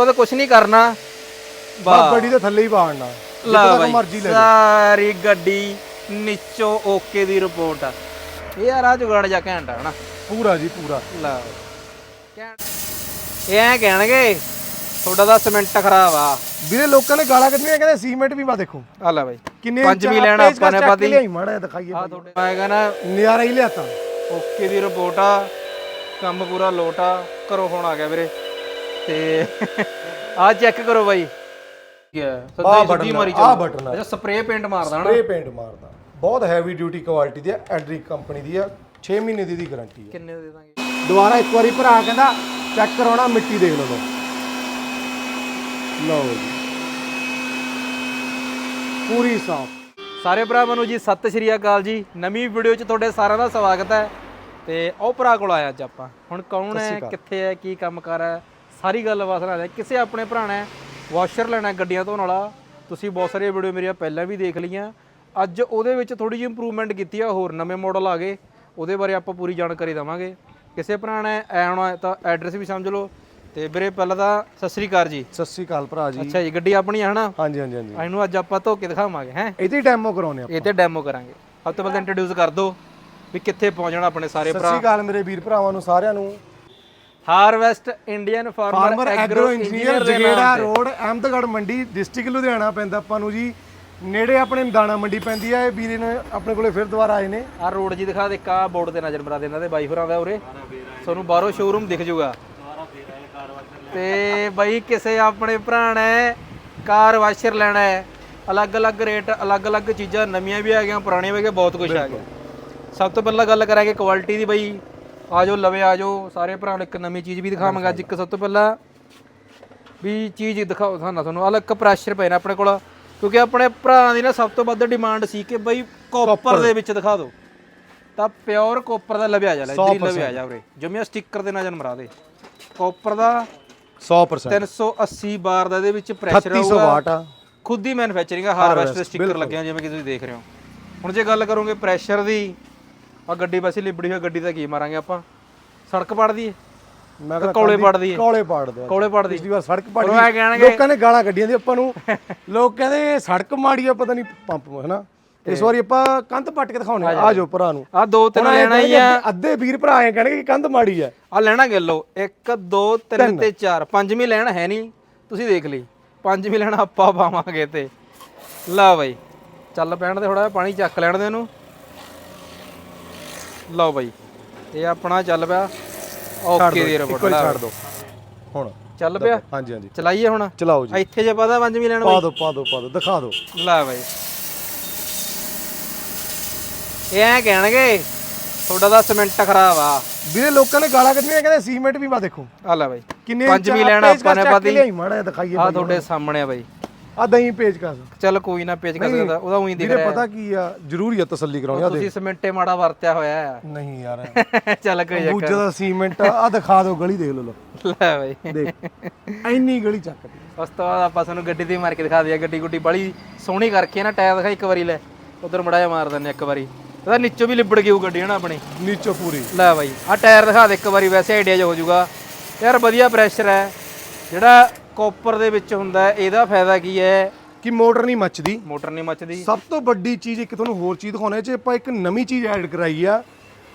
ਉਹਦਾ ਕੁਝ ਨਹੀਂ ਕਰਨਾ। ਬਸ ਗੱਡੀ ਦੇ ਥੱਲੇ ਹੀ ਪਾੜਨਾ ਬਾਈ ਮਰਜ਼ੀ ਲੈ ਜਾ ਸਾਰੀ ਗੱਡੀ ਨੀਚੋ ਓਕੇ ਦੀ ਰਿਪੋਰਟ ਆ। ਇਹ ਆ ਜੁਗਾੜ ਜਾ ਘੈਂਟ ਆ ਹਨਾ? ਪੂਰਾ ਜੀ ਪੂਰਾ। ਲਾ। ਬਈ। ਘੈਂਟ। ਇਹ ਐ ਕਹਿਣਗੇ ਤੁਹਾਡਾ ਦਾ ਸੀਮੈਂਟ ਖਰਾਬ ਆ। ਵੀਰੇ ਲੋਕਾਂ ਨੇ ਗਾਲਾਂ ਕੱਢਣੀਆਂ ਕਹਿੰਦੇ ਸੀਮੈਂਟ ਵੀ ਵਾ ਦੇਖੋ। ਆ ਲੈ ਬਾਈ। ਕਿੰਨੇ ਪੰਜ ਵੀ ਲੈਣਾ ਆਪਾਂ ਨੇ ਪਾਤੀ ਲਿਆਈ ਮਾੜਾ ਜਿਹਾ ਦਿਖਾਈਏ ਆ ਤੁਹਾਡੇ ਮੈਂ ਕਹਿੰਦਾ ਨਜ਼ਾਰਾ ਹੀ ਲਿਆਤਾ। ਓਕੇ ਦੀ ਰਿਪੋਰਟ ਆ। ਕੰਮ ਪੂਰਾ ਲੋਟ ਆ। ਕਰੋ ਹੁਣ ਆ ਗਿਆ ਵੀਰੇ। ਤੇ ਆ ਚੈੱਕ ਕਰੋ ਬਾਈ। ਕੀ ਹੈ ਸੱਦਾ ਆ, ਮਾਰੀ ਚੱਲੋ। ਬਟਨ ਆ। ਅੱਛਾ ਸਪਰੇ ਪੇਂਟ ਮਾਰਦਾ ਹਨਾ? ਸਪਰੇ ਪੇਂਟ ਮਾਰਦਾ। ਬਹੁਤ ਹੈਵੀ ਡਿਊਟੀ ਕੁਆਲਿਟੀ ਦੀ ਹੈ ਐਡਰਿਕ ਕੰਪਨੀ ਦੀ ਆ 6 ਮਹੀਨੇ ਦੀ ਦੀ ਗਾਰੰਟੀ ਹੈ ਕਿੰਨੇ ਦੇ ਦਾਂਗੇ? ਦੁਬਾਰਾ ਇੱਕ ਵਾਰੀ ਭਰਾ ਕਹਿੰਦਾ ਚੈੱਕ ਕਰਾਉਣਾ ਮਿੱਟੀ ਦੇਖ ਲਓ ਲਓ। ਜੀ। ਪੂਰੀ ਸਾਫ਼। ਸਾਰੇ ਭਰਾਵਾਂ ਨੂੰ ਜੀ ਸਤਿ ਸ਼੍ਰੀ ਅਕਾਲ ਜੀ। ਨਵੀਂ ਵੀਡੀਓ 'ਚ ਤੁਹਾਡੇ ਸਾਰਿਆਂ ਦਾ ਸਵਾਗਤ ਹੈ। ਤੇ ਉਹ ਭਰਾ ਕੋਲ ਆਇਆ ਅੱਜ ਆਪਾਂ। ਹੁਣ ਕੌਣ ਹੈ ਕਿੱਥੇ ਹੈ ਕੀ ਕੰਮ ਕਰ ਹੈ? ਸਾਰੀ ਗੱਲ ਵਾਸਨਾ ਹੈ ਕਿਸੇ ਆਪਣੇ ਭਰਾ ਨੇ ਵਾਸ਼ਰ ਲੈਣਾ ਗੱਡੀਆਂ ਧੋਣ ਵਾਲਾ ਤੁਸੀਂ ਬਹੁਤ ਸਾਰੀਆਂ ਵੀਡੀਓ ਮੇਰੀਆਂ ਪਹਿਲਾਂ ਵੀ ਦੇਖ ਲਈਆਂ। ਅੱਜ ਉਹਦੇ ਵਿੱਚ ਥੋੜੀ ਜਿਹੀ ਇੰਪਰੂਵਮੈਂਟ ਕੀਤੀ ਆ ਹੋਰ ਨਵੇਂ ਮਾਡਲ ਆ ਗਏ। ਉਹਦੇ ਬਾਰੇ ਆਪਾਂ ਪੂਰੀ ਜਾਣਕਾਰੀ ਦਵਾਂਗੇ। ਕਿਸੇ ਭਰਾ ਨੇ ਆਉਣਾ ਤਾਂ ਐਡਰੈਸ ਵੀ ਸਮਝ ਲਓ। ਤੇ ਵੀਰੇ ਪਹਿਲਾਂ ਤਾਂ ਸਤਿ ਸ਼੍ਰੀ ਅਕਾਲ ਜੀ। ਸਤਿ ਸ੍ਰੀ ਅਕਾਲ ਭਰਾ ਜੀ। ਅੱਛਾ ਜੀ ਗੱਡੀ ਆਪਣੀ ਹੈ ਹਨਾ? ਹਾਂਜੀ ਹਾਂਜੀ ਹਾਂਜੀ। ਇਹਨੂੰ ਅੱਜ ਆਪਾਂ ਧੋ ਕੇ ਦਿਖਾਵਾਂਗੇ ਹੈ? ਇਹਦੇ ਡੈਮੋ ਕਰਾਉਣੇ ਆਪਾਂ। ਇਹ ਤੇ ਡੈਮੋ ਕਰਾਂਗੇ। ਸਭ ਤੋਂ ਪਹਿਲਾਂ ਇੰਟਰੋਡਿਊਸ ਕਰ ਦਿਓ ਵੀ ਕਿੱਥੇ ਪਹੁੰਚਣਾ ਆਪਣੇ ਸਾਰੇ ਸਤਿ ਭਰਾ। ਸ੍ਰੀ ਅਕਾਲ ਮੇਰੇ ਵੀਰ ਭਰਾਵਾਂ ਨੂੰ ਸਾਰਿਆਂ ਨੂੰ। Harvest Indian farmer agro engineer Jagera road Ahmedgarh Mandi district Ludhiana ਪੈਂਦਾ। ਆਪਾਂ ਨੂੰ ਜੀ ਨੇੜੇ ਆਪਣੇ ਦਾਣਾ ਮੰਡੀ ਪੈਂਦੀ ਆ। ਇਹ ਵੀਰੇ ਨੇ ਆਪਣੇ ਕੋਲੇ ਫਿਰ ਦੁਬਾਰਾ ਆਏ ਨੇ। ਆ ਰੋਡ ਜੀ ਦਿਖਾ ਦੇ ਆ ਬੋਰਡ ਤੇ ਨਜ਼ਰ ਮਰਾ ਦੇ ਇਹਨਾਂ ਦੇ ਬਾਈ ਹੋਰਾਂ ਦਾ ਉਰੇ। ਤੁਹਾਨੂੰ ਬਾਹਰੋਂ ਸ਼ੋਰੂਮ ਦਿਖ ਜਾਊਗਾ ਤੇ ਬਾਈ ਕਿਸੇ ਆਪਣੇ ਭਰਾ ਨੇ ਕਾਰ ਵਾਸ਼ਰ ਲੈਣਾ ਹੈ। ਅਲੱਗ-ਅਲੱਗ ਰੇਟ ਅਲੱਗ-ਅਲੱਗ ਚੀਜ਼ਾਂ ਨਵੀਆਂ ਵੀ ਆ ਗਈਆਂ ਪੁਰਾਣੀਆਂ ਵੀ ਆ ਗਈਆਂ ਬਹੁਤ ਕੁਝ ਆ ਗਿਆ। ਸਭ ਤੋਂ ਪਹਿਲਾਂ ਗੱਲ ਕਰਾਂਗੇ ਕੁਆਲਿਟੀ ਦੀ ਬਾਈ। ਆਜੋ ਲਵੇ ਆਜੋ ਸਾਰੇ ਭਰਾ ਨੂੰ ਇੱਕ ਨਵੀਂ ਚੀਜ਼ ਵੀ ਦਿਖਾਵਾਂਗਾ ਅੱਜ ਇੱਕ ਸਭ ਤੋਂ ਪਹਿਲਾਂ ਵੀ ਚੀਜ਼ ਦਿਖਾਓ ਸਾਨੂੰ ਤੁਹਾਨੂੰ। ਅਲੱਗ ਪ੍ਰੈਸ਼ਰ ਪਏ ਨੇ ਆਪਣੇ ਕੋਲ ਕਿਉਂਕਿ ਆਪਣੇ ਭਰਾਵਾਂ ਦੀ ਨਾ ਸਭ ਤੋਂ ਵੱਧ ਡਿਮਾਂਡ ਸੀ ਕਿ ਬਈ ਕਾਪਰ ਦੇ ਵਿੱਚ ਦਿਖਾ ਦਿਓ। ਤਾਂ ਪਿਓਰ ਕਾਪਰ ਦਾ ਲਵਿਆ ਜਾ ਲੈ ਇੱਧਰ ਲਵਿਆ ਜਾ ਉਰੇ। ਜਿਵੇਂ ਸਟicker ਦੇ ਨਾਲ ਜਨ ਮਰਾ ਦੇ। ਕਾਪਰ ਦਾ 100% 380 ਬਾਰ ਦਾ ਇਹਦੇ ਵਿੱਚ ਪ੍ਰੈਸ਼ਰ 3600 ਆਊਗਾ। ਵਾਟ ਆ। ਖੁਦ ਹੀ ਮੈਨੂਫੈਕਚਰਿੰਗ ਆ ਹਾਰਵੈਸਟ ਸਟicker ਲੱਗਿਆ ਜਿਵੇਂ ਕਿ ਤੁਸੀਂ ਦੇਖ ਰਹੇ ਹੋ। ਹੁਣ ਜੇ ਗੱਲ ਕਰੋਗੇ ਪ੍ਰੈਸ਼ਰ ਦੀ ਆ ਗੱਡੀ ਵੈਸੇ ਲਿਬੜੀ ਹੋਈ ਗੱਡੀ ਦਾ ਕੀ ਮਾਰਾਂਗੇ ਆਪਾਂ? ਸੜਕ ਪੜ ਦਈਏ? ਮੈਂ ਕਿ ਕੌਲੇ ਪੜ ਦਈਏ? ਕੌਲੇ ਪਾੜ ਦੋ ਕੋਲੇ ਪੜ ਦੀ ਪਿਛਲੀ ਵਾਰ ਸੜਕ ਪਾੜੀ ਕਹਿਣਗੇ ਲੋਕਾਂ ਨੇ ਗਾਲਾਂ ਕੱਢੀਆਂ ਦੀ ਆਪਾਂ ਨੂੰ। ਲੋਕ ਕਹਿੰਦੇ ਸੜਕ ਮਾੜੀ ਆ ਪਤਾ ਨਹੀਂ ਪੰਪ ਹਨਾ? ਇਸ ਵਾਰੀ ਆਪਾਂ ਕੰਧ ਪੱਟ ਕੇ ਦਿਖਾਉਣੇ ਆ। ਜਾਓ। ਭਰਾ ਨੂੰ। ਆ ਦੋ ਤਿੰਨ ਲੈਣਾ ਹੀ ਆ। ਅੱਧੇ ਵੀਰ ਭਰਾ ਐ ਕਹਿਣਗੇ ਕਿ ਕੰਧ ਮਾੜੀ ਆ। ਆ ਲੈਣਾ ਗਿੱਲੋ 1 2 3 ਤੇ 4 ਪੰਜਵੀਂ ਲੈਣ ਹੈ ਨਹੀਂ। ਤੁਸੀਂ ਦੇਖ ਲਈ। ਪੰਜਵੀਂ ਲੈਣ ਆਪਾਂ ਪਾਵਾਂਗੇ ਤੇ। ਲਾ ਬਾਈ। ਚੱਲ ਪੈਣ ਦੇ ਥੋੜਾ ਪਾਣੀ ਚੱਕ ਲੈਣ ਦੇ ਇਹਨੂੰ ਲਓ ਬਾਈ ਇਹ ਆਪਣਾ ਚੱਲ ਪਿਆ। ਓਕੇ ਦੀ ਰਿਪੋਰਟ ਛੱਡ ਦੋ। ਹੁਣ ਚੱਲ ਪਿਆ? ਹਾਂਜੀ ਹਾਂਜੀ। ਚਲਾਈਏ ਹੁਣ? ਚਲਾਓ ਜੀ। ਇੱਥੇ ਜੇ ਪਤਾ ਪੰਜਵੀਂ ਲੈਣ ਪਾ ਬਾਈ। ਦੋ ਪਾ ਦੋ ਪਾ ਦੋ ਦਿਖਾ ਦੋ। ਲਾ ਬਾਈ। ਇਹ ਐ ਕਹਿਣਗੇ ਤੁਹਾਡਾ ਦਾ ਸੀਮੈਂਟ ਖਰਾਬ ਆ। ਵੀਰੇ ਲੋਕਾਂ ਨੇ ਗਾਲਾਂ ਕੱਢਣੀਆਂ ਕਹਿੰਦੇ ਸੀਮੈਂਟ ਵੀ ਵਾ ਦੇਖੋ। ਆ ਲੈ ਬਾਈ। ਕਿੰਨੇ ਪੰਜਵੀਂ ਲੈਣ ਆਪਾਂ ਨੇ ਦਿਖਾਈਏ ਆ ਤੁਹਾਡੇ ਸਾਹਮਣੇ ਆ ਬਾਈ। ਆ ਦਹੀਂ ਪੇਜ ਕਸ ਚੱਲ ਕੋਈ ਨਾ ਪੇਚ ਕਰ ਸਕਦਾ ਉਹਦਾ ਉਹੀ ਦਿਖ ਵੀਰੇ ਰਿਹਾ ਪਤਾ ਕੀ ਆ ਜ਼ਰੂਰੀ ਆ ਤਸੱਲੀ ਕਰਾਉਣੀ ਆ ਤੁਸੀਂ ਸੀਮੈਂਟੇ ਮਾੜਾ ਵਰਤਿਆ ਹੋਇਆ ਆ ਨਹੀਂ ਯਾਰ। ਚੱਲ ਕੋਈ ਦੂਜਾ ਦਾ ਸੀਮੈਂਟ ਆ ਦਿਖਾ ਦਿਓ ਗਲੀ ਦੇਖ ਲਓ ਲਓ। ਲੈ ਬਾਈ। ਦੇਖ। ਇੰਨੀ ਗਲੀ ਚੱਕਦੀ ਉਸ ਤੋਂ ਬਾਅਦ ਆਪਾਂ ਤੁਹਾਨੂੰ ਗੱਡੀ ਦੀ ਮਾਰ ਕੇ ਦਿਖਾ ਦਿਆ ਗੱਡੀ ਗੁੱਡੀ ਬੜੀ ਸੋਹਣੀ ਕਰਕੇ ਨਾ ਟਾਇਰ ਦਿਖਾ ਇੱਕ ਵਾਰੀ ਲੈ। ਉਧਰ ਮੜਾ ਜਾ ਮਾਰ ਦਿੰਨੇ ਇੱਕ ਵਾਰੀ। ਇਹਦਾ ਨੀਚੋਂ ਵੀ ਲਿਬੜ ਗਈ ਉਹ ਗੱਡੀ ਹਨਾ ਆਪਣੀ? ਨੀਚੋਂ ਪੂਰੀ। ਲੈ ਬਾਈ ਆ ਟਾਇਰ ਦਿਖਾ ਦੇ ਇੱਕ ਵਾਰੀ ਵੈਸੇ ਆਈਡੀਆ ਜਿਹਾ ਹੋ ਜਾਊਗਾ। ਯਾਰ ਵਧੀਆ ਪ੍ਰੈਸ਼ਰ ਹੈ। ਜਿਹੜਾ ਕਾਪਰ ਦੇ ਵਿੱਚ ਹੁੰਦਾ ਹੈ, ਇਹਦਾ ਫਾਇਦਾ ਕੀ ਹੈ? ਕਿ ਮੋਟਰ ਨਹੀਂ ਮੱਚਦੀ। ਮੋਟਰ ਨਹੀਂ ਮੱਚਦੀ। ਸਭ ਤੋਂ ਵੱਡੀ ਚੀਜ਼ ਇੱਕ ਤੁਹਾਨੂੰ ਹੋਰ ਚੀਜ਼ ਦਿਖਾਉਣੇ ਚ ਆਪਾਂ ਇੱਕ ਨਵੀਂ ਚੀਜ਼ ਐਡ ਕਰਾਈ ਆ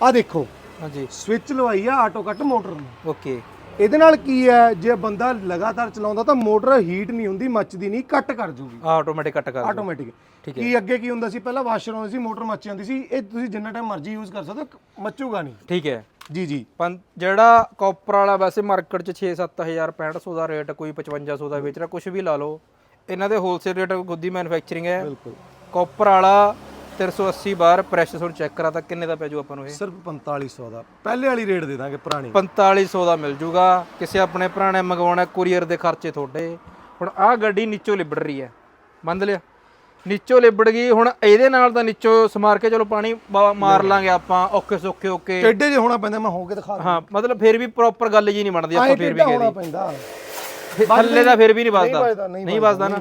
ਆ ਦੇਖੋ। ਹਾਂਜੀ। ਸਵਿਚ ਲਵਾਈ ਆ ਆਟੋ ਕੱਟ ਮੋਟਰ ਨੂੰ। ਓਕੇ। ਇਹਦੇ ਨਾਲ ਕੀ ਹੈ ਜੇ ਬੰਦਾ ਲਗਾਤਾਰ ਚਲਾਉਂਦਾ ਤਾਂ ਮੋਟਰ ਹੀਟ ਨਹੀਂ ਹੁੰਦੀ ਮੱਚਦੀ ਨਹੀਂ ਕੱਟ ਕਰ ਜੂਗੀ। ਆ ਆਟੋਮੈਟਿਕ ਕੱਟ ਕਰ ਦਿਓ। ਆਟੋਮੈਟਿਕ ਕੀ ਅੱਗੇ ਕੀ ਹੁੰਦਾ ਸੀ ਪਹਿਲਾਂ ਵਾਸ਼ਰ ਆਉਂਦੀ ਸੀ ਮੋਟਰ ਮੱਚ ਜਾਂਦੀ ਸੀ ਇਹ ਤੁਸੀਂ ਜਿੰਨਾ ਟਾਈਮ ਮਰਜ਼ੀ ਯੂਜ਼ ਕਰ ਸਕਦੇ ਹੋ ਮੱਚੂਗਾ ਨਹੀਂ। ਠੀਕ ਹੈ। ਜੀ ਜੀ। ਪੰ ਜਿਹੜਾ ਕਾਪਰ ਵਾਲਾ ਵੈਸੇ ਮਾਰਕੀਟ 'ਚ 6-7000 6500 ਦਾ ਰੇਟ ਕੋਈ 5500 ਦਾ ਵੇਚ ਰਿਹਾ ਕੁਝ ਵੀ ਲਾ ਲਓ। ਇਹਨਾਂ ਦੇ ਹੋਲਸੇਲ ਰੇਟ ਹੀ ਮੈਨੂਫੈਕਚਰਿੰਗ ਹੈ। ਬਿਲਕੁਲ। ਕਾਪਰ ਵਾਲਾ 380 ਬਾਰ ਪ੍ਰੈਸ਼ਰ ਤੁਹਾਨੂੰ ਚੈੱਕ ਕਰਾ ਤਾਂ ਕਿੰਨੇ ਦਾ ਪੈ ਜਾਊ ਆਪਾਂ ਨੂੰ ਇਹ? ਸਿਰਫ 4500 ਦਾ। ਪਹਿਲੇ ਵਾਲੀ ਰੇਟ ਦੇ ਦਾਂਗੇ ਪੁਰਾਣੀ। 4500 ਦਾ ਮਿਲ ਜੂਗਾ। ਕਿਸੇ ਆਪਣੇ ਪੁਰਾਣੇ ਮੰਗਵਾਉਣਾ ਕੁਰੀਅਰ ਦੇ ਖਰਚੇ ਤੁਹਾਡੇ। ਹੁਣ ਆਹ ਗੱਡੀ ਨੀਚੋਂ ਲਿਬੜ ਰਹੀ ਹੈ। ਮੰਨ ਲਿਆ। ਨੀਚੋਂ ਲਿਬੜ ਗਈ ਹੁਣ ਇਹਦੇ ਨਾਲ ਤਾਂ ਨੀਚੋਂ ਸਮਾਰ ਕੇ ਚਲੋ ਪਾਣੀ ਮਾਰ ਲਾਂਗੇ ਆਪਾਂ ਓਕੇ ਸੋਕੇ ਓਕੇ ਟੇਡੇ ਜੇ ਹੋਣਾ ਪੈਂਦਾ ਮੈਂ ਹੋ ਕੇ ਦਿਖਾ ਹਾਂ ਮਤਲਬ ਫਿਰ ਵੀ ਪ੍ਰੋਪਰ ਗੱਲ ਜੀ ਨਹੀਂ ਬਣਦੀ ਆਪਾਂ ਫਿਰ ਵੀ ਟੇਡਾ ਕਹਿ ਹੋਣਾ ਦਈਏ। ਪੈਂਦਾ। ਫਿਰ ਥੱਲੇ ਦਾ ਫਿਰ ਵੀ ਨਹੀਂ ਵੱਜਦਾ, ਨਹੀਂ ਵੱਜਦਾ ਨਾ।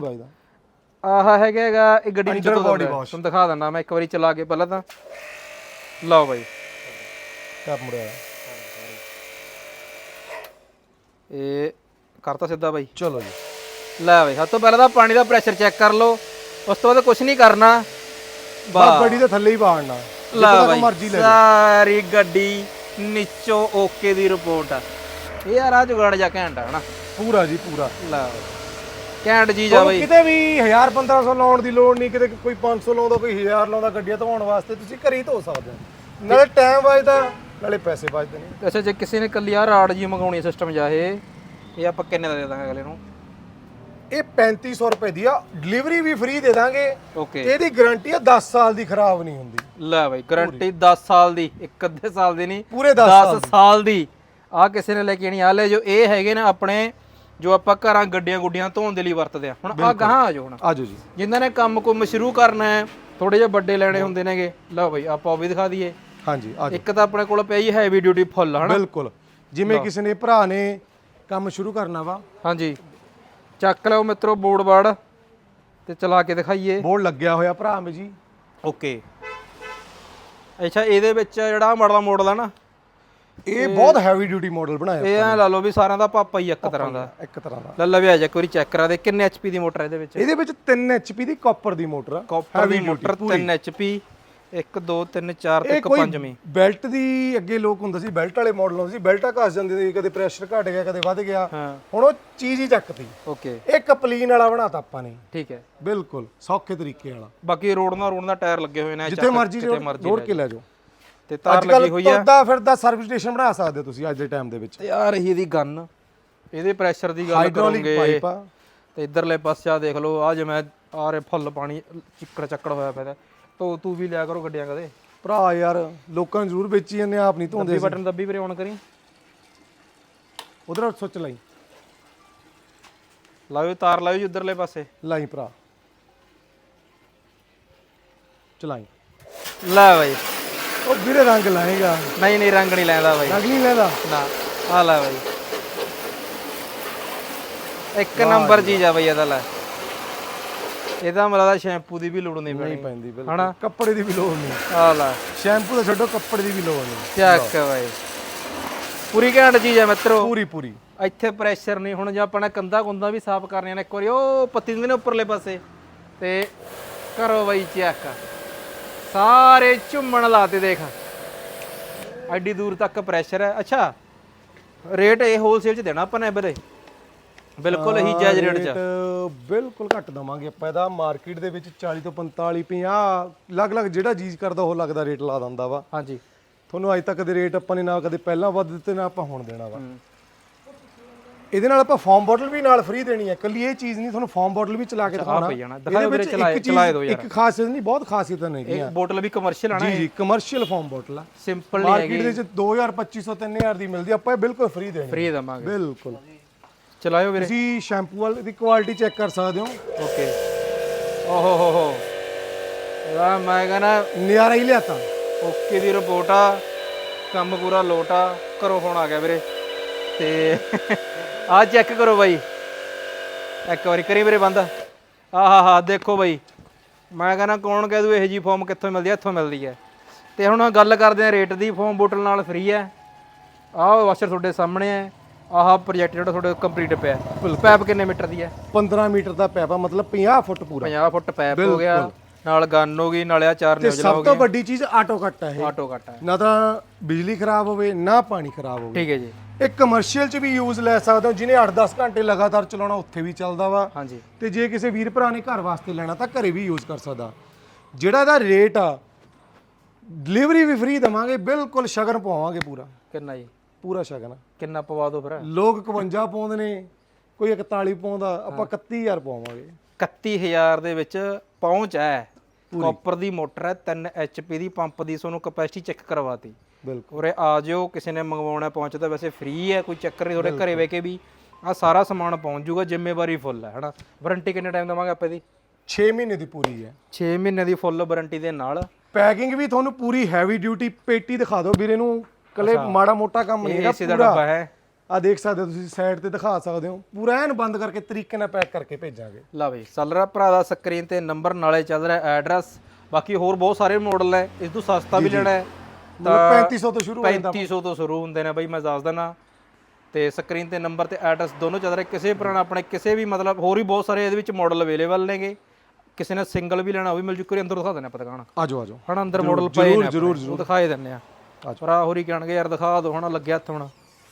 ਆਹ ਹੈਗਾ ਹੈਗਾ ਇਹ ਗੱਡੀ ਨੀਚੇ ਤੋਂ। ਤੁਹਾਨੂੰ ਦਿਖਾ ਦਿੰਦਾ ਮੈਂ ਇੱਕ ਵਾਰੀ ਚਲਾ ਕੇ ਪਹਿਲਾਂ ਤਾਂ। ਲਓ ਬਾਈ। ਟੈਪ ਮੁੜਿਆ ਇਹ ਕਰਤਾ ਸਿੱਧਾ ਬਾਈ। ਚਲੋ ਜੀ। ਲੈ ਬਈ ਸਭ ਤੋਂ ਪਹਿਲਾਂ ਤਾਂ ਪਾਣੀ ਦਾ ਪ੍ਰੈਸ਼ਰ ਚੈੱਕ ਕਰ ਲਓ। ਉਸ ਤੋਂ ਬਾਅਦ ਕੁਝ ਨਹੀਂ ਕਰਨਾ। ਬਸ ਗੱਡੀ ਦੇ ਥੱਲੇ ਹੀ ਬਾੜਨਾ। ਲੈ ਜਿੱਥੇ ਤੱਕ ਬਾਈ ਮਰਜ਼ੀ ਲੈ ਜਾਓ। ਸਾਰੀ ਗੱਡੀ ਨੀਚੋਂ ਓਕੇ ਦੀ ਰਿਪੋਰਟ ਆ। ਇਹ ਯਾਰ ਆ ਜੁਗਾੜ ਜਾ ਘੈਂਟ ਆ ਹਨਾ? ਪੂਰਾ ਜੀ ਪੂਰਾ। ਲੈ ਬਈ। ਘੈਂਟ ਚੀਜ਼ ਆ ਤੁਹਾਨੂੰ ਬਈ। ਕਿਤੇ ਵੀ 1000 1500 ਲਾਉਣ ਦੀ ਲੋੜ ਨਹੀਂ ਕਿਤੇ ਕੋਈ 500 ਲਾਉਂਦਾ ਕੋਈ 1000 ਲਾਉਂਦਾ ਗੱਡੀਆਂ ਧੋਣ ਵਾਸਤੇ ਤੁਸੀਂ ਘਰੇ ਹੀ ਧੋ ਸਕਦੇ ਹੋ। ਨਾਲੇ ਟਾਈਮ ਬਚਦਾ ਨਾਲੇ ਪੈਸੇ ਬਚਦੇ ਨੇ। ਅੱਛਾ ਜੇ ਕਿਸੇ ਨੇ ਕੱਲੀ ਆ ਰਾੜ ਜੀ ਮੰਗਾਉਣੀ ਸਿਸਟਮ ਜਾ ਇਹ ਇਹ ਆਪਾਂ ਕਿੰਨੇ ਦਾ ਦੇ ਦਾਂਗੇ ਅਗਲੇ ਨੂੰ? ਇਹ 3500 ਰੁਪਏ ਦੀ ਆ। ਡਿਲੀਵਰੀ ਵੀ ਫ੍ਰੀ ਦੇ ਦਾਂਗੇ। ਓਕੇ ਇਹਦੀ ਗਾਰੰਟੀ ਆ 10 ਸਾਲ ਦੀ ਖਰਾਬ ਨਹੀਂ ਹੁੰਦੀ। ਲੈ ਬਈ ਗਾਰੰਟੀ 10 ਸਾਲ ਦੀ ਇੱਕ ਅੱਧੇ ਸਾਲ ਦੀ ਨਹੀਂ ਪੂਰੇ 10 10 ਸਾਲ ਦੀ। ਆ ਕਿਸੇ ਨੇ ਲੈ ਕੇ ਆਣੀ ਆ। ਲੈ ਜੋ ਇਹ ਹੈਗੇ ਨੇ ਆਪਣੇ ਜੋ ਆਪਾਂ ਘਰਾਂ ਗੱਡੀਆਂ ਗੁੱਡੀਆਂ ਧੋਣ ਦੇ ਲਈ ਵਰਤਦੇ ਆ। ਹੁਣ ਆ ਗਾਹਾਂ ਆ ਜਾਓ ਹੁਣ। ਆਜੋ ਜੀ। ਜਿਨ੍ਹਾਂ ਨੇ ਕੰਮ ਕੁਮ ਸ਼ੁਰੂ ਕਰਨਾ ਹੈ ਥੋੜੇ ਜਿਹਾ ਵੱਡੇ ਲੈਣੇ ਹੁੰਦੇ ਨੇਗੇ। ਲਓ ਬਈ ਆਪਾਂ ਉਹ ਵੀ ਦਿਖਾ ਦਈਏ। ਹਾਂਜੀ ਆਜੋ ਇੱਕ ਤਾਂ ਆਪਣੇ ਕੋਲ ਪਈ ਹੈਵੀ ਡਿਊਟੀ ਫੁੱਲ ਹਨਾ? ਬਿਲਕੁਲ। ਜਿਵੇਂ ਕਿਸੇ ਨੇ ਭਰਾ ਨੇ ਕੰਮ ਸ਼ੁਰੂ ਕਰਨਾ ਵਾ ਹਾਂਜੀ। ਚੱਕ ਲਓ ਮਿੱਤਰੋ ਬੋਰਡ ਬਾੜ ਤੇ ਚਲਾ ਕੇ ਦਿਖਾਈਏ। ਬੋਰਡ ਲੱਗਿਆ ਹੋਇਆ ਭਰਾ ਮੇ ਜੀ। ਓਕੇ। ਅੱਛਾ ਇਹਦੇ ਵਿੱਚ ਜਿਹੜਾ ਮਾਡਲ ਮਾਡਲ ਆ ਨਾ ਇਹ ਬਹੁਤ ਹੈਵੀ ਡਿਊਟੀ ਮਾਡਲ ਬਣਾਇਆ ਇਹ ਐ ਲਾ ਲਓ ਵੀ ਸਾਰਿਆਂ ਦਾ ਪਾਪਾ ਹੀ ਇੱਕ ਤਰ੍ਹਾਂ ਦਾ। ਇੱਕ ਤਰ੍ਹਾਂ ਦਾ। ਲੱਲਾ ਵੀ ਆ ਜਾ ਵਾਰੀ ਚੈੱਕ ਕਰਾ ਦੇ ਕਿੰਨੇ ਐਚਪੀ ਦੀ ਮੋਟਰ ਹੈ ਇਹਦੇ ਵਿੱਚ? ਇਹਦੇ ਵਿੱਚ 3 HP ਦੀ ਕਾਪਰ ਦੀ ਮੋਟਰ ਆ। ਕਾਪਰ ਦੀ ਮੋਟਰ 3 ਐਚਪੀ 1 2 3 4 ਤੇ ਇਹ ਇੱਕ ਕੋਈ ਪੰਜਵੀਂ। ਬੈਲਟ ਦੀ ਅੱਗੇ ਲੋਕ ਹੁੰਦਾ ਸੀ ਬੈਲਟ ਵਾਲੇ ਮਾਡਲ ਹੁੰਦੇ ਸੀ। ਬੈਲਟਾਂ ਘਸ ਜਾਂਦੇ ਸੀ ਕਦੇ ਪ੍ਰੈਸ਼ਰ ਘਟ ਗਿਆ ਕਦੇ ਵੱਧ ਗਿਆ। ਹਾਂ। ਹੁਣ ਉਹ ਚੀਜ਼ ਹੀ ਚੱਕਤੀ। ਓਕੇ। ਇਹ ਕਪਲੀਨ ਵਾਲਾ ਬਣਾਤਾ ਆਪਾਂ ਨੇ। ਠੀਕ ਹੈ। ਬਿਲਕੁਲ ਸੌਖੇ ਤਰੀਕੇ ਵਾਲਾ। ਬਾਕੀ ਰੋਡ ਨਾਲ ਰੋਡ ਦਾ ਟਾਇਰ ਲੱਗੇ ਹੋਏ ਨੇ ਜਿੱਥੇ ਮਰਜ਼ੀ ਰੋੜ ਕੇ ਲੈ ਜਾਓ। ਤੇ ਤਾਰ ਲੱਗੀ ਹੋਈ ਆ। ਤੁਰਦਾ ਫਿਰਦਾ ਸਰਵਿਸ ਸਟੇਸ਼ਨ ਬਣਾ ਸਕਦੇ ਹੋ ਤੁਸੀਂ ਅੱਜ ਦੇ ਟਾਈਮ ਦੇ ਵਿੱਚ। ਤੇ ਆ ਰਹੀ ਇਹਦੀ ਗਨ ਇਹਦੇ ਪ੍ਰੈਸ਼ਰ ਦੀ ਗੱਲ ਹਾਈਡ੍ਰੋਲਿਕ ਕਰੋਗੇ। ਪਾਈਪ ਆ। ਤੇ ਇਧਰਲੇ ਪਾਸੇ ਆ ਦੇਖ ਲਓ ਆ ਜਿਵੇਂ ਆ ਰੇ ਫੁੱਲ ਪਾਣੀ ਚਿੱਕੜ ਚੱਕੜ ਹੋਇਆ ਪਿਆ ਤੋ ਤੂੰ ਵੀ ਲਿਆ ਕਰੋ ਗੱਡੀਆਂ ਕਦੇ। ਭਰਾ ਯਾਰ ਲੋਕਾਂ ਨੂੰ ਜ਼ਰੂਰ ਵੇਚੀ ਜਾਂਦੇ ਆ, ਆਪ ਨਹੀਂ ਧੋਂਦੇ ਦੱਬੀ ਬਟਨ ਦੱਬੀ ਵੀਰੇ ਔਨ ਕਰੀ। ਉਧਰ ਸੁੱਚ ਲਾਈ। ਲਾਓ ਤਾਰ ਲਾਓ ਜੀ ਉਧਰਲੇ ਪਾਸੇ। ਲਾਈ ਭਰਾ। ਚਲਾਈ। ਲੈ ਬਾਈ। ਉਹ ਵੀਰੇ ਰੰਗ ਲਾਏਗਾ। ਨਹੀਂ ਨਹੀਂ ਰੰਗ ਨਹੀਂ ਲੈਂਦਾ ਬਾਈ। ਰੰਗ ਨਹੀਂ ਲੈਦਾ? ਨਾ ਆ ਲੈ ਬਾਈ। ਇੱਕ ਨੰਬਰ ਚੀਜ਼ ਆ ਬਾਈ ਇਹਦਾ ਲੈ। ਇਹਦਾ ਮਤਲਬ ਸ਼ੈਂਪੂ ਦੀ ਵੀ ਲੋੜ ਨਹੀਂ ਨਹੀਂ ਪੈਣੀ ਪੈਂਦੀ ਬਿਲਕੁਲ। ਕੱਪੜੇ ਦੀ ਵੀ ਲੋੜ ਨਹੀਂ। ਆ ਲੈ। ਸ਼ੈਂਪੂ ਦਾ ਛੱਡੋ ਕੱਪੜੇ ਦੀ ਵੀ ਲੋੜ ਨਹੀਂ। ਚੱਕ ਬਾਈ। ਪੂਰੀ ਘੈਂਟ ਚੀਜ਼ ਆ ਮਿੱਤਰੋ। ਪੂਰੀ ਪੂਰੀ। ਇੱਥੇ ਪ੍ਰੈਸ਼ਰ ਨਹੀਂ। ਹੁਣ ਜੇ ਆਪਾਂ ਨੇ ਕੰਦਾ ਕੁੰਦਾ ਵੀ ਸਾਫ਼ ਕਰਨੀਆਂ ਨੇ ਇੱਕ ਵਾਰੀ ਉਹ ਪੱਤੀ ਦਿੰਦੇ ਨੇ ਉੱਪਰਲੇ ਪਾਸੇ। ਤੇ ਕਰੋ ਬਾਈ ਚੈੱਕ ਸਾਰੇ ਝੁੰਮਣ ਲਾਤੇ ਦੇਖ। ਐਡੀ ਦੂਰ ਤੱਕ ਪ੍ਰੈਸ਼ਰ ਹੈ। ਅੱਛਾ ਰੇਟ ਇਹ ਹੋਲਸੇਲ ਚ ਦੇਣਾ ਆਪਾਂ ਨੇ ਵੀਰੇ ਬਿਲਕੁਲ ਹੀ ਜਾਇਜ਼ ਰੇਟ ਚ। ਬਿਲਕੁਲ ਘੱਟ ਦਵਾਂਗੇ ਆਪਾਂ ਇਹਦਾ। ਮਾਰਕੀਟ ਦੇ ਵਿੱਚ 40 ਤੋਂ 45 50 ਅਲੱਗ-ਅਲੱਗ ਜਿਹੜਾ ਚੀਜ਼ ਕਰਦਾ ਉਹ ਲੱਗਦਾ ਰੇਟ ਲਾ ਦਿੰਦਾ ਵਾ। ਹਾਂਜੀ। ਤੁਹਾਨੂੰ ਅੱਜ ਤੱਕ ਦੇ ਰੇਟ ਆਪਾਂ ਨੇ ਨਾ ਕਦੇ ਪਹਿਲਾਂ ਵੱਧ ਦਿੱਤੇ ਨਾ ਆਪਾਂ ਹੁਣ ਦੇਣਾ ਵਾ। ਇਹਦੇ ਨਾਲ ਆਪਾਂ ਫਾਰਮ ਬੋਟਲ ਵੀ ਨਾਲ ਫ੍ਰੀ ਦੇਣੀ ਹੈ। ਕੱਲੀ ਇਹ ਚੀਜ਼ ਨਹੀਂ ਤੁਹਾਨੂੰ ਫਾਰਮ ਬੋਟਲ ਵੀ ਚਲਾ ਕੇ ਦਿਖਾਉਣਾ। ਇਹਦੇ ਵਿੱਚ ਇੱਕ ਚੀਜ਼-। ਇੱਕ ਖਾਸੀਅਤ ਨਹੀਂ ਬਹੁਤ ਖਾਸੀਅਤਾਂ ਨੇ ਇਹ ਬੋਟਲ ਵੀ ਕਮਰਸ਼ੀਅਲ ਆਣਾ ਜੀ ਜੀ ਕਮਰਸ਼ੀਅਲ ਫਾਰਮ ਬੋਟਲ ਆ। ਸਿੰਪਲ ਨਹੀਂ ਮਾਰਕੀਟ ਹੈਗੀ। ਦੇ ਵਿੱਚ 2000 2500 3000 ਦੀ ਮਿਲਦੀ ਆਪਾਂ ਇਹ ਬਿਲਕੁਲ ਫ੍ਰੀ ਦੇਣੀ ਫ੍ਰੀ ਦਵਾਂਗੇ। ਬਿਲਕੁਲ। ਚਲਾਇਓ ਵੀਰੇ। ਤੁਸੀਂ ਸ਼ੈਂਪੂ ਵਾਲੀ ਦੀ ਕੁਆਲਿਟੀ ਚੈੱਕ ਕਰ ਸਕਦੇ ਹੋ। ਓਕੇ ਓਹੋ ਹੋ ਹੋ। ਇਹਦਾ ਮੈਂ ਕਹਿੰਦਾ ਨਜ਼ਾਰਾ ਹੀ ਲਿਆਤਾ। ਓਕੇ ਦੀ ਰਿਪੋਰਟ ਆ। ਕੰਮ ਪੂਰਾ ਲੋਟ ਆ। ਕਰੋ ਫੋਨ ਆ ਗਿਆ ਵੀਰੇ। ਤੇ ਆ ਚੈੱਕ ਕਰੋ ਬਾਈ। ਇੱਕ ਵਾਰੀ ਕਰੀ ਵੀਰੇ ਬੰਦ। ਆਹਾ ਹਾ ਦੇਖੋ ਬਾਈ। ਮੈਂ ਕਹਿੰਦਾ ਕੌਣ ਕਹਿ ਦੂ ਇਹ ਜੀ ਫਾਰਮ ਕਿੱਥੋਂ ਮਿਲਦੀ ਹੈ ਇੱਥੋਂ ਮਿਲਦੀ ਹੈ ਤੇ ਹੁਣ ਗੱਲ ਕਰਦੇ ਆ ਰੇਟ ਦੀ। ਫਾਰਮ ਬੋਟਲ ਨਾਲ ਫ੍ਰੀ ਹੈ ਆਹ ਵਾਸ਼ਰ ਤੁਹਾਡੇ ਸਾਹਮਣੇ ਹੈ ਆਹ ਪ੍ਰੋਜੈਕਟ ਜਿਹੜਾ ਤੁਹਾਡੇ ਕੰਪਲੀਟ ਪਿਆ। ਪੈਪ ਕਿੰਨੇ ਮੀਟਰ ਦੀ ਹੈ? 15 ਮੀਟਰ ਦਾ ਪੈਪਾ ਮਤਲਬ 50 ਫੁੱਟ ਪੂਰਾ। 50 ਫੁੱਟ ਪੈਪ ਹੋ ਗਿਆ। ਨਾਲ ਗਨ ਹੋ ਗਈ ਨਾਲੇ ਆ ਚਾਰ ਨਿਊਜ਼ਲਾ ਸਭ ਤੋਂ ਵੱਡੀ ਚੀਜ਼ ਆਟੋ ਕੱਟ ਹੈ ਆਟੋ ਕੱਟ ਹੈ ਨਾ ਤਾਂ ਬਿਜਲੀ ਖਰਾਬ ਹੋਵੇ ਨਾ ਪਾਣੀ ਖਰਾਬ ਹੋਵੇ। ਠੀਕ ਹੈ ਜੀ। ਇਹ ਕਮਰਸ਼ੀਅਲ ਚ ਵੀ ਯੂਜ਼ ਲੈ ਸਕਦੇ ਹੋ ਜਿਹਨੇ 8-10 ਘੰਟੇ ਲਗਾਤਾਰ ਚਲਾਉਣਾ ਉੱਥੇ ਵੀ ਚੱਲਦਾ ਵਾ। ਹਾਂਜੀ। ਤੇ ਜੇ ਕਿਸੇ ਵੀਰ ਭਰਾ ਨੇ ਘਰ ਵਾਸਤੇ ਲੈਣਾ ਤਾਂ ਘਰੇ ਵੀ ਯੂਜ਼ ਕਰ ਸਕਦਾ। ਜਿਹੜਾ ਇਹਦਾ ਰੇਟ ਆ ਡਿਲੀਵਰੀ ਵੀ ਫ੍ਰੀ ਦਵਾਂਗੇ ਬਿਲਕੁਲ ਸ਼ਗਨ ਪਵਾਵਾਂਗੇ ਪੂਰਾ। ਕਿੰਨਾ ਜੀ? ਪੂਰਾ ਸ਼ਗਨ ਕਿੰਨਾ ਪਵਾ ਦੋ ਫਿਰ? ਲੋਕ 51 ਪਾਉਂਦੇ ਨੇ ਕੋਈ 41 ਪਾਉਂਦਾ ਆਪਾਂ 31000 ਪਾਵਾਂਗੇ। 31000 ਦੇ ਵਿੱਚ ਪਹੁੰਚ ਹੈ। ਕਾਪਰ ਦੀ ਮੋਟਰ ਹੈ 3 HP ਦੀ ਪੰਪ ਦੀ ਤੁਹਾਨੂੰ ਕਪੈਸਿਟੀ ਚੈੱਕ ਕਰਵਾਤੀ। ਬਿਲਕੁਲ। ਉਰੇ ਆ ਜਿਓ ਕਿਸੇ ਨੇ ਮੰਗਵਾਉਣਾ ਪਹੁੰਚ ਤਾਂ ਵੈਸੇ ਫ੍ਰੀ ਹੈ ਕੋਈ ਚੱਕਰ ਨਹੀਂ ਤੁਹਾਡੇ ਘਰੇ ਵੇ ਕੇ ਵੀ ਆ ਸਾਰਾ ਸਮਾਨ ਪਹੁੰਚ ਜਾਊਗਾ ਜ਼ਿੰਮੇਵਾਰੀ ਫੁੱਲ ਹੈ ਹਨਾ? ਵਾਰੰਟੀ ਕਿੰਨੇ ਟਾਈਮ ਦਵਾਂਗੇ ਆਪਾਂ ਇਹਦੀ? 6 ਮਹੀਨੇ ਦੀ ਪੂਰੀ ਹੈ। 6 ਮਹੀਨੇ ਦੀ ਫੁੱਲ ਵਾਰੰਟੀ ਦੇ ਨਾਲ। ਪੈਕਿੰਗ ਵੀ ਤੁਹਾਨੂੰ ਪੂਰੀ ਹੈਵੀ ਡਿਊਟੀ ਪੇਟੀ ਦਿਖਾ ਦਿਓ ਵੀਰੇ ਨੂੰ। ਕਲੇ ਮਾੜਾ ਮੋਟਾ ਕੰਮ ਨਹੀਂ ਹੈਗਾ ਦਾ ਡੱਬਾ ਹੈ। ਆ ਦੇਖ ਸਕਦੇ ਹੋ ਤੁਸੀਂ ਸਾਈਡ ਤੇ ਦਿਖਾ ਸਕਦੇ ਹੋ। ਪੂਰਾ ਐਨ ਬੰਦ ਕਰਕੇ ਤਰੀਕੇ ਨਾਲ ਪੈਕ ਕਰਕੇ ਭੇਜਾਂਗੇ। ਲਾ ਬਈ ਚੱਲ ਰਿਹਾ ਭਰਾ ਦਾ ਸਕਰੀਨ ਤੇ ਨੰਬਰ ਨਾਲੇ ਚੱਲ ਰਿਹਾ ਐਡਰੈਸ। ਬਾਕੀ ਹੋਰ ਬਹੁਤ ਸਾਰੇ ਮਾਡਲ ਹੈ ਇਸ ਤੋਂ ਸਸਤਾ ਵੀ ਲੈਣਾ ਹੈ। ਮਤਲਬ 3500 ਤੋਂ ਸ਼ੁਰੂ ਹੋ ਜਾਂਦਾ। 3500 ਤੋਂ ਸ਼ੁਰੂ ਹੁੰਦੇ ਨੇ ਬਈ ਮੈਂ ਦੱਸ ਦਿੰਦਾ। ਤੇ ਸਕਰੀਨ ਤੇ ਨੰਬਰ ਤੇ ਐਡਰੈਸ ਦੋਨੋਂ ਚੱਲ ਰਹੇ। ਕਿਸੇ ਪੁਰਾਣਾ ਆਪਣੇ ਕਿਸੇ ਵੀ ਮਤਲਬ ਹੋਰ ਵੀ ਬਹੁਤ ਸਾਰੇ ਇਹਦੇ ਵਿੱਚ ਮਾਡਲ ਅਵੇਲੇਬਲ ਨੇਗੇ। ਕਿਸੇ ਨੇ ਸਿੰਗਲ ਵੀ ਲੈਣਾ ਉਹ ਵੀ ਮਿਲ ਜੂ। ਕੋਈ ਅੰਦਰ ਦਿਖਾ ਦਿੰਦੇ ਆਪਾਂ ਦੁਕਾਨ। ਆਜੋ ਆਜੋ। ਹਣਾ ਅੰਦਰ ਮਾਡਲ ਪਏ ਨੇ ਜ਼ਰੂਰ, ਉਹ ਦਿਖਾਏ ਦਿੰਨੇ ਆ ਆ ਹੋਰੀ ਕਹਿਣਗੇ ਯਾਰ ਦਿਖਾ ਦੋ ਹਣਾ ਲੱਗਿਆ ਹੱਥ ਹੁਣ।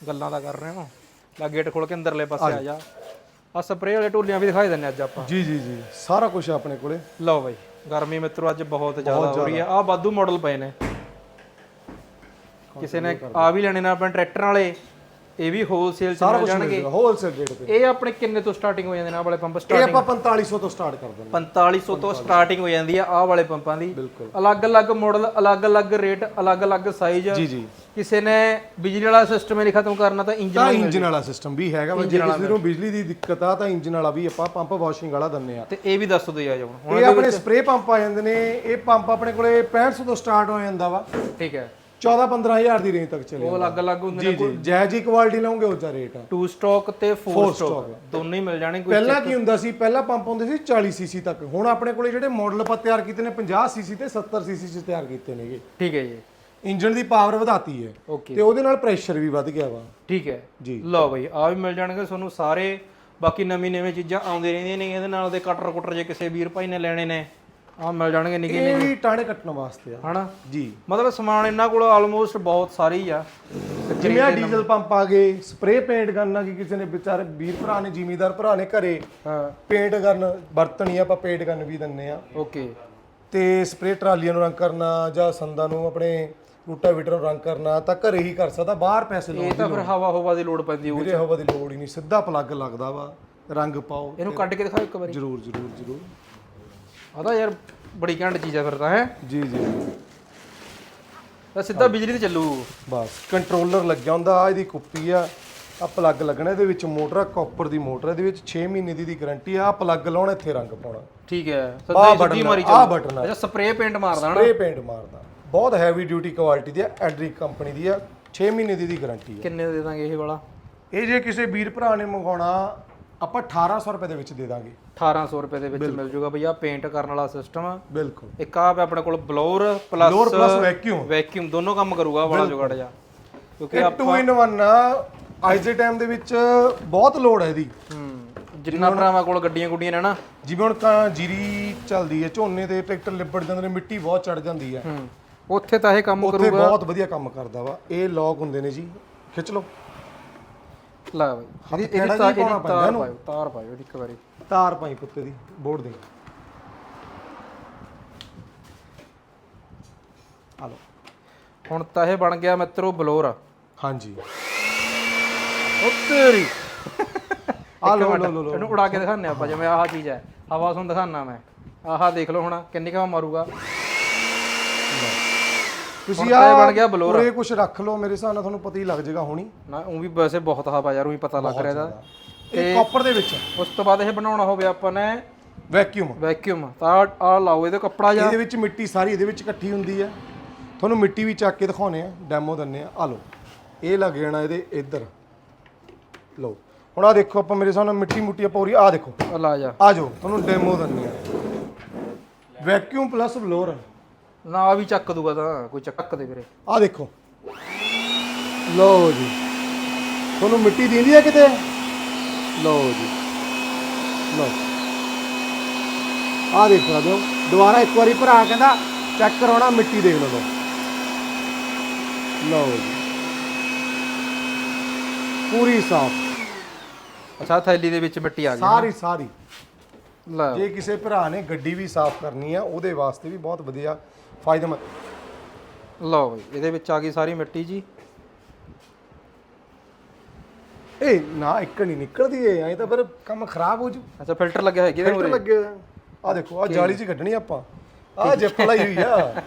ਗੱਲਾਂ ਦਾ ਕਰ ਰਹੇ ਹੋ। ਲਾ ਗੇਟ ਖੋਲ ਕੇ ਅੰਦਰਲੇ ਪਾਸੇ ਆ ਜਾ। ਆ ਸਪਰੇਅ ਵਾਲੇ ਢੋਲੀਆਂ ਵੀ ਦਿਖਾਈ ਦਿੰਨੇ ਅੱਜ ਆਪਾਂ। ਜੀ ਜੀ ਜੀ। ਸਾਰਾ ਕੁਝ ਆਪਣੇ ਕੋਲੇ। ਲਓ ਬਾਈ ਗਰਮੀ ਮਿੱਤਰੋ ਅੱਜ ਬਹੁਤ ਜ਼ਿਆਦਾ ਹੋ ਰਹੀ ਆ ਆ ਬਾਦੂ ਮਾਡਲ ਪਏ ਨੇ। ਕਿਸੇ ਨੇ ਆ ਵੀ ਲੈਣੇ ਨੇ ਆਪਣੇ ਟਰੈਕਟਰ ਵਾਲੇ। ਇਹ ਵੀ ਹੋਲਸੇਲ ਚ ਮਿਲ ਜਾਣਗੇ। ਹੋਲਸੇਲ ਰੇਟ ਤੇ। ਇਹ ਆਪਣੇ ਕਿੰਨੇ ਤੋਂ ਸਟਾਰਟਿੰਗ ਹੋ ਜਾਂਦੇ ਨੇ ਆਹ ਵਾਲੇ ਪੰਪ ਇਹ ਸਟਾਰਟਿੰਗ ਆਪਾਂ 4500 ਤੋਂ ਸਟਾਰਟ ਕਰ ਦਿੰਦੇ 4500 ਤੋਂ ਸਟਾਰਟਿੰਗ ਹੋ ਜਾਂਦੀ ਆ ਆਹ ਵਾਲੇ ਪੰਪਾਂ ਦੀ। ਬਿਲਕੁਲ। ਅਲੱਗ-ਅਲੱਗ ਮਾਡਲ ਅਲੱਗ-ਅਲੱਗ ਰੇਟ ਅਲੱਗ-ਅਲੱਗ ਸਾਈਜ਼ ਜੀ ਜੀ। ਕਿਸੇ ਨੇ ਬਿਜਲੀ ਵਾਲਾ ਸਿਸਟਮ ਹੀ ਨਹੀਂ ਖਤਮ ਕਰਨਾ ਤਾਂ ਇੰਜਨ ਤਾਂ ਇੰਜਨ ਵਾਲਾ ਸਿਸਟਮ ਵੀ ਹੈਗਾ ਵਾ। ਜੇ ਕਿਸੇ ਨੂੰ ਬਿਜਲੀ ਦੀ ਦਿੱਕਤ ਆ ਤਾਂ ਇੰਜਨ ਵਾਲਾ ਵੀ ਆਪਾਂ ਪੰਪ ਵਾਸ਼ਿੰਗ ਵਾਲਾ ਦਿੰਨੇ ਆ ਤੇ ਇਹ ਵੀ ਦੱਸ ਦਿਓ ਜੀ ਹੁਣ ਇਹ ਆਪਣੇ ਸਪਰੇ ਪੰਪ ਆ ਜਾਂਦੇ ਨੇ। ਇਹ ਪੰਪ ਆਪਣੇ ਕੋਲੇ 6500 ਤੋਂ ਸਟਾਰਟ ਹੋ ਜਾਂਦਾ ਵਾ। ਠੀਕ ਹੈ। 14 15000 ਦੀ ਰੇਂਜ ਤੱਕ ਚੱਲੇ ਉਹ ਅਲੱਗ-ਅਲੱਗ ਹੁੰਦੇ ਜੀ ਜੀ ਜੈ। ਜੀ ਕੁਆਲਿਟੀ ਲਓਗੇ ਉਹ ਦਾ ਰੇਟ ਆ। ਟੂ ਸਟਾਕ ਤੇ 4 ਸਟਾਕ ਦੋਨੋਂ ਹੀ ਮਿਲ ਜਾਣੇ ਕੋਈ ਪਹਿਲਾਂ ਕੀ ਹੁੰਦਾ ਸੀ? ਪਹਿਲਾਂ ਪੰਪ ਹੁੰਦੇ ਸੀ 40 ਸੀਸੀ ਤੱਕ। ਹੁਣ ਆਪਣੇ ਕੋਲੇ ਜਿਹੜੇ ਮਾਡਲ ਆਪਾਂ ਤਿਆਰ ਕੀਤੇ ਨੇ 50 ਸੀਸੀ ਤੇ 70 ਸੀਸੀ ਚ ਤਿਆਰ ਕੀਤੇ ਨੇਗੇ। ਠੀਕ ਹੈ ਜੀ। ਇੰਜਨ ਦੀ ਪਾਵਰ ਵਧਾਤੀ ਹੈ। ਤੇ ਉਹਦੇ ਨਾਲ ਪ੍ਰੈਸ਼ਰ ਵੀ ਵੱਧ ਗਿਆ ਵਾ। ਠੀਕ ਹੈ। ਜੀ। ਲਓ ਬਈ ਆ ਵੀ ਮਿਲ ਜਾਣਗੇ ਤੁਹਾਨੂੰ ਸਾਰੇ। ਬਾਕੀ ਨਵੀਂ ਨਵੀਂ ਚੀਜ਼ਾਂ ਆਉਂਦੇ ਰਹਿੰਦੀਆਂ ਨੇ ਇਹਦੇ ਨਾਲ ਦੇ ਕਟਰ ਕੁਟਰ ਜੇ ਕਿਸੇ ਵੀਰ ਭਾਈ ਨੇ ਲੈਣੇ ਨੇ। ਆ ਮਿਲ ਜਾਣਗੇ ਨਿੱਕੇ ਇਹ ਵੀ ਟਾਣੇ ਕੱਟਣ ਵਾਸਤੇ ਆ। ਹਨਾ? ਜੀ। ਮਤਲਬ ਸਮਾਨ ਇਹਨਾਂ ਕੋਲ ਆਲਮੋਸਟ ਬਹੁਤ ਸਾਰੀ ਆ। ਜਿਵੇਂ ਆ ਡੀਜ਼ਲ ਪੰਪ ਆ ਗਏ ਸਪਰੇ ਪੇਂਟ ਕਰਨਾ ਕਿ ਕਿਸੇ ਨੇ ਵਿਚਾਰੇ ਵੀਰ ਭਰਾ ਨੇ ਜ਼ਿਮੀਦਾਰ ਭਰਾ ਨੇ ਘਰੇ ਹਾਂ। ਪੇਂਟ ਕਰਨ ਵਰਤਣੀ ਆਪਾਂ ਪੇਂਟ ਕਰਨ ਵੀ ਦਿੰਨੇ ਆ। ਓਕੇ। ਤੇ ਸਪਰੇ ਟਰਾਲੀਆਂ ਨੂੰ ਰੰਗ ਕਰਨਾ ਜਾਂ ਸੰਦਾਂ ਨੂੰ ਆਪਣੇ ਰੂਟਾਵੀਟਰ ਨੂੰ ਰੰਗ ਕਰਨਾ ਤਾਂ ਘਰੇ ਹੀ ਕਰ ਸਕਦਾ ਬਾਹਰ ਪੈਸੇ ਲਾਉਣ ਇਹ ਤਾਂ ਫਿਰ ਹਵਾ ਹਵਾ ਦੀ ਲੋੜ ਪੈਂਦੀ ਹੋਊ। ਵੀਰੇ ਹਵਾ ਦੀ ਲੋੜ ਹੀ ਨਹੀਂ ਸਿੱਧਾ ਪਲੱਗ ਲੱਗਦਾ ਵਾ ਰੰਗ ਪਾਓ ਇਹਨੂੰ ਕੱਢ ਕੇ ਦਿਖਾਓ ਇੱਕ ਵਾਰੀ। ਜਰੂਰ ਜਰੂਰ ਜਰੂਰ। ਆ ਤਾਂ ਯਾਰ ਬੜੀ ਘੈਂਟ ਚੀਜ਼ ਆ ਫਿਰ ਤਾਂ ਹੈ? ਜੀ ਜੀ। ਤਾਂ ਸਿੱਧਾ ਬਿਜਲੀ ਤੇ ਚੱਲੂ। ਬਸ। ਕੰਟਰੋਲਰ ਲੱਗਿਆ ਹੁੰਦਾ ਆ ਇਹਦੀ ਕੁੱਪੀ ਆ ਆ ਪਲੱਗ ਲੱਗਣਾ ਇਹਦੇ ਵਿੱਚ ਮੋਟਰ ਆ ਕਾਪਰ ਦੀ ਮੋਟਰ ਇਹਦੇ ਵਿੱਚ 6 ਮਹੀਨੇ ਦੀ ਦੀ ਗਾਰੰਟੀ ਆ ਪਲੱਗ ਲਾਉਣਾ ਇੱਥੇ ਰੰਗ ਪਾਉਣਾ। ਠੀਕ ਹੈ। ਸਿੱਧਾ ਹੀ ਸਿੱਧੀ ਮਾਰੀ ਚੱਲੂ। ਬਟਨ ਆ। ਅੱਛਾ ਸਪਰੇਅ ਪੇਂਟ ਮਾਰਦਾ ਹਨਾ? ਸਪਰੇ ਪੇਂਟ ਮਾਰਦਾ। ਬਹੁਤ ਹੈਵੀ ਡਿਊਟੀ ਕੁਆਲਿਟੀ ਦੀ ਆ ਐਡਰਿਕ ਕੰਪਨੀ ਦੀ ਆ 6 ਮਹੀਨੇ ਦੀ ਦੀ ਗਾਰੰਟੀ ਆ। ਕਿੰਨੇ ਦੇ ਦਾਂਗੇ ਇਹ ਵਾਲਾ? ਇਹ ਜੇ ਕਿਸੇ ਵੀਰ ਭਰਾ ਨੇ ਮੰਗਾਉਣਾ ਆਪਾਂ 1800 ਰੁਪਏ ਦੇ ਵਿੱਚ ਦੇ ਦਾਂਗੇ। 1800 ਰੁਪਏ ਦੇ ਵਿੱਚ ਮਿਲ ਜੂਗਾ ਬਈ ਆ ਪੇਂਟ ਕਰਨ ਵਾਲਾ ਸਿਸਟਮ ਆ ਬਿਲਕੁਲ। ਇੱਕ ਆ ਆਪਣੇ ਕੋਲ blower plus blower plus vacuum vacuum ਦੋਨੋਂ ਕੰਮ ਕਰੂਗਾ ਵਾਲਾ ਜੁਗਾੜ ਜਾ ਕਿਉਂਕਿ ਇਹ 2 ਇਨ 1 ਆ। ਅੱਜ ਦੇ ਟਾਈਮ ਦੇ ਵਿੱਚ ਬਹੁਤ ਲੋੜ ਹੈ ਇਹਦੀ। ਹੂੰ ਜਿੰਨਾ ਭਰਾਵਾਂ ਕੋਲ ਗੱਡੀਆਂ ਗੁੱਡੀਆਂ ਨੇ ਨਾ। ਜਿਵੇਂ ਹੁਣ ਜੀਰੀ ਚੱਲਦੀ ਹੈ ਝੋਨੇ ਤੇ ਟਰੈਕਟਰ ਲਿਬੜ ਜਾਂਦੇ ਨੇ ਮਿੱਟੀ ਬਹੁਤ ਚੜ ਜਾਂਦੀ ਹੈ। ਹੂੰ ਉੱਥੇ ਤਾਂ ਇਹ ਕੰਮ ਉੱਥੇ ਕਰੂਗਾ। ਬਹੁਤ ਵਧੀਆ ਕੰਮ ਕਰਦਾ ਵਾ। ਇਹ ਲੌਕ ਹੁੰਦੇ ਨੇ ਜੀ। ਖਿੱਚ ਲਓ। ਲੈ ਬਈ। ਇਹਦੀ ਕਿਹੜਾ ਇਹਦੀ ਤਾਰ ਜੀ ਪਾਉਣਾ ਇਹਦੀ ਪੈਂਦਾ ਤਾਰ ਇਹਨੂੰ? ਪਾਇਓ ਤਾਰ ਪਾਇਓ ਇੱਕ ਵਾਰੀ। ਤਾਰ ਪਾਈ ਕੁੱਤੇ ਦੀ ਬੋਰਡ ਦੇ। ਆ ਲਓ। ਹੁਣ ਤਾਂ ਇਹ ਬਣ ਗਿਆ ਮਿੱਤਰੋ ਬਲੋਰ। ਹਾਂਜੀ। ਉਹ ਤੇਰੀ। ਆ ਲਓ ਲਓ ਲਓ ਲਓ। ਇਹਨੂੰ ਉਡਾ ਕੇ ਦਿਖਾਉਂਦੇ ਆਪਾਂ ਜਿਵੇਂ ਆਹ ਚੀਜ਼ ਹੈ। ਹਵਾ ਤੁਹਾਨੂੰ ਦਿਖਾਉਣਾ ਮੈਂ। ਆਹ ਦੇਖ ਲਓ ਹੁਣ ਕਿੰਨੀ ਕਾ ਮਾਰੂਗਾ। ਤੁਸੀਂ ਆ ਬਣ ਗਿਆ ਬਲੋਰ। ਉਰੇ ਕੁਝ ਰੱਖ ਲਓ ਮੇਰੇ ਹਿਸਾਬ ਨਾਲ ਤੁਹਾਨੂੰ ਪਤਾ ਹੀ ਲੱਗ ਜਾਏਗਾ ਹੁਣੀ। ਨਾ ਉਹ ਵੀ ਵੈਸੇ ਬਹੁਤ ਹਵਾ ਯਾਰ ਉਹ ਪਤਾ ਲੱਗ ਰਿਹਾ ਇਹਦਾ। ਇਹ ਕਾਪਰ ਦੇ ਵਿੱਚ ਉਸ ਤੋਂ ਬਾਅਦ ਇਹ ਬਣਾਉਣਾ ਹੋਵੇ ਆਪਾਂ ਨੇ ਵੈਕਿਊਮ ਵੈਕਿਊਮ ਤਾਂ ਆ ਲਾਓ ਇਹਦੇ ਕੱਪੜਾ ਜਾ ਇਹਦੇ ਵਿੱਚ ਮਿੱਟੀ ਸਾਰੀ ਇਹਦੇ ਵਿੱਚ ਇਕੱਠੀ ਹੁੰਦੀ ਹੈ। ਤੁਹਾਨੂੰ ਮਿੱਟੀ ਵੀ ਚੱਕ ਕੇ ਦਿਖਾਉਨੇ ਆ ਡੈਮੋ ਦਿੰਨੇ ਆ। ਆ ਲਓ ਇਹ ਲੱਗ ਜਾਣਾ ਇਹਦੇ ਇੱਧਰ। ਲਓ ਹੁਣ ਆ ਦੇਖੋ ਆਪਾਂ ਮੇਰੇ ਨਾਲ ਮਿੱਟੀ ਮੁੱਟੀ ਆਪਾਂ ਪੂਰੀ ਆ ਦੇਖੋ। ਆ ਲਾ ਜਾ। ਆ ਜਾਓ ਤੁਹਾਨੂੰ ਡੈਮੋ ਦਿੰਨੇ ਆ। ਵੈਕਿਊਮ ਪਲੱਸ ਬਲੋਰ ਨਾ ਆ ਵੀ ਚੱਕ ਦੂਗਾ ਤਾਂ ਕੋਈ ਚੱਕ ਦੇ ਵੀਰੇ। ਆ ਦੇਖੋ। ਲਓ ਜੀ। ਤੁਹਾਨੂੰ ਮਿੱਟੀ ਦਿੰਦੀ ਹੈ ਕਿਤੇ? ਲਓ ਜੀ। ਲਓ। ਆ ਦੇਖ ਹੋ। ਦੁਬਾਰਾ ਇੱਕ ਵਾਰੀ ਭਰਾ ਕਹਿੰਦਾ ਚੈੱਕ ਕਰਾਉਣਾ ਮਿੱਟੀ ਦੇਖ ਲਓ ਲਓ। ਜੀ। ਪੂਰੀ ਸਾਫ਼। ਅੱਛਾ ਥੈਲੀ ਦੇ ਵਿੱਚ ਮਿੱਟੀ ਆ ਗਈ ਸਾਰੀ ਸਾਰੀ। ਲੈ ਜੇ ਕਿਸੇ ਭਰਾ ਨੇ ਗੱਡੀ ਵੀ ਸਾਫ਼ ਕਰਨੀ ਆ ਉਹਦੇ ਵਾਸਤੇ ਵੀ ਬਹੁਤ ਵਧੀਆ ਫਾਇਦੇਮੰਦ ਲਓ ਬਈ ਇਹਦੇ ਵਿੱਚ ਆ ਗਈ ਸਾਰੀ ਮਿੱਟੀ ਜੀ। ਇਹ ਨਾ ਇੱਕ ਨਹੀਂ ਨਿਕਲਦੀ ਏ ਐਂ ਤਾਂ ਫਿਰ ਕੰਮ ਖਰਾਬ ਹੋ ਜੂ। ਅੱਛਾ ਫਿਲਟਰ ਲੱਗਿਆ ਹੋਇਆ ਕਿਹਦੇ ਫਿਲਟਰ ਮੂਰੇ ਲੱਗੇ ਹੋਏ ਆ ਆਹ ਦੇਖੋ ਆ ਜਾਲੀ ਚ ਕੱਢਣੀ ਆਪਾਂ। ਆ ਜਿੱਪ ਲਾਈ ਹੋਈ ਆ।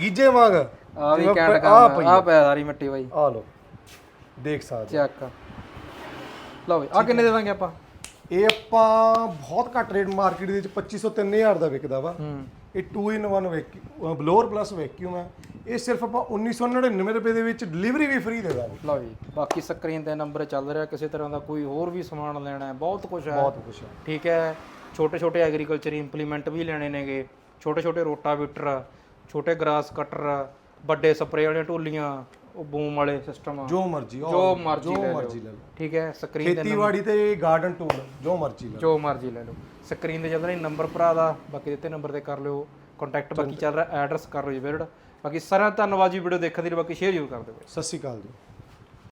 ਗੀਜੇ ਵਾਂਗ। ਆ ਵੀ ਜਿਵੇਂ ਕੈਂਟ ਪ- ਕੰਮ ਪਈ ਆ। ਪਿਆ ਸਾਰੀ ਮਿੱਟੀ ਬਾਈ। ਆ ਲਓ। ਦੇਖ ਸਕਦੇ। ਚੱਕ ਲਓ ਬਈ ਆ ਕਿੰਨੇ ਦੇ ਦਾਂਗੇ ਆਪਾਂ? ਇਹ ਆਪਾਂ ਬਹੁਤ ਘੱਟ ਰੇਟ ਮਾਰਕੀਟ ਦੇ ਵਿੱਚ 2500 3000 ਦਾ ਵਿਕਦਾ ਵਾ। ਹੂੰ। ਇਹ 2 in 1 vacuum blower plus vacuum ਹੈ। ਇਹ ਸਿਰਫ ਆਪਾਂ 1999 ਰੁਪਏ ਦੇ ਵਿੱਚ ਡਿਲੀਵਰੀ ਵੀ ਫ੍ਰੀ ਦੇ ਦਾਂਗੇ। ਲਓ ਜੀ ਬਾਕੀ ਸਕਰੀਨ ਤੇ ਨੰਬਰ ਚੱਲ ਰਿਹਾ ਕਿਸੇ ਤਰ੍ਹਾਂ ਦਾ ਕੋਈ ਹੋਰ ਵੀ ਸਮਾਨ ਲੈਣਾ ਹੈ ਬਹੁਤ ਕੁਝ ਹੈ। ਬਹੁਤ ਕੁਛ ਹੈ। ਠੀਕ ਹੈ ਛੋਟੇ ਛੋਟੇ ਐਗਰੀਕਲਚਰ ਇੰਪਲੀਮੈਂਟ ਵੀ ਲੈਣੇ ਨੇਗੇ ਛੋਟੇ ਛੋਟੇ ਰੋਟਾਵੀਟਰ ਛੋਟੇ ਗਰਾਸ ਕਟਰ ਵੱਡੇ ਸਪਰੇਅ ਵਾਲੀਆਂ ਢੋਲੀਆਂ ਉਹ ਬੂਮ ਵਾਲੇ ਸਿਸਟਮ ਜੋ ਮਰਜ਼ੀ ਜੋ ਮਰਜ਼ੀ ਜੋ ਮਰਜ਼ੀ ਲੈ ਲਓ। ਠੀਕ ਹੈ ਸਕਰੀਨ ਤੇ ਖੇਤੀਬਾੜੀ ਤੇ ਗਾਰਡਨ ਟੂਲ ਜੋ ਮਰਜ਼ੀ ਲੈ ਲਓ। ਜੋ ਮਰਜ਼ੀ ਲੈ ਲਓ। ਸਕਰੀਨ ਤੇ ਚੱਲ ਰਿਹਾ ਨੰਬਰ ਭਰਾ ਦਾ ਬਾਕੀ ਦਿੱਤੇ ਨੰਬਰ ਤੇ ਕਰ ਲਿਓ। ਕੰਟੈਕਟ ਬਾਕੀ ਚੱਲ ਰਿਹਾ ਐਡਰੈਸ ਕਰ ਲਓ ਜੀ ਵਿਜ਼ਿਟ ਬਾਕੀ ਸਾਰਿਆਂ ਦਾ ਧੰਨਵਾਦ ਜੀ ਵੀਡੀਓ ਦੇਖਣ ਦੇ ਲਈ ਬਾਕੀ ਸ਼ੇਅਰ ਜ਼ਰੂਰ ਕਰ ਦਿਓ। ਸਤਿ ਸ਼੍ਰੀ ਅਕਾਲ ਜੀ।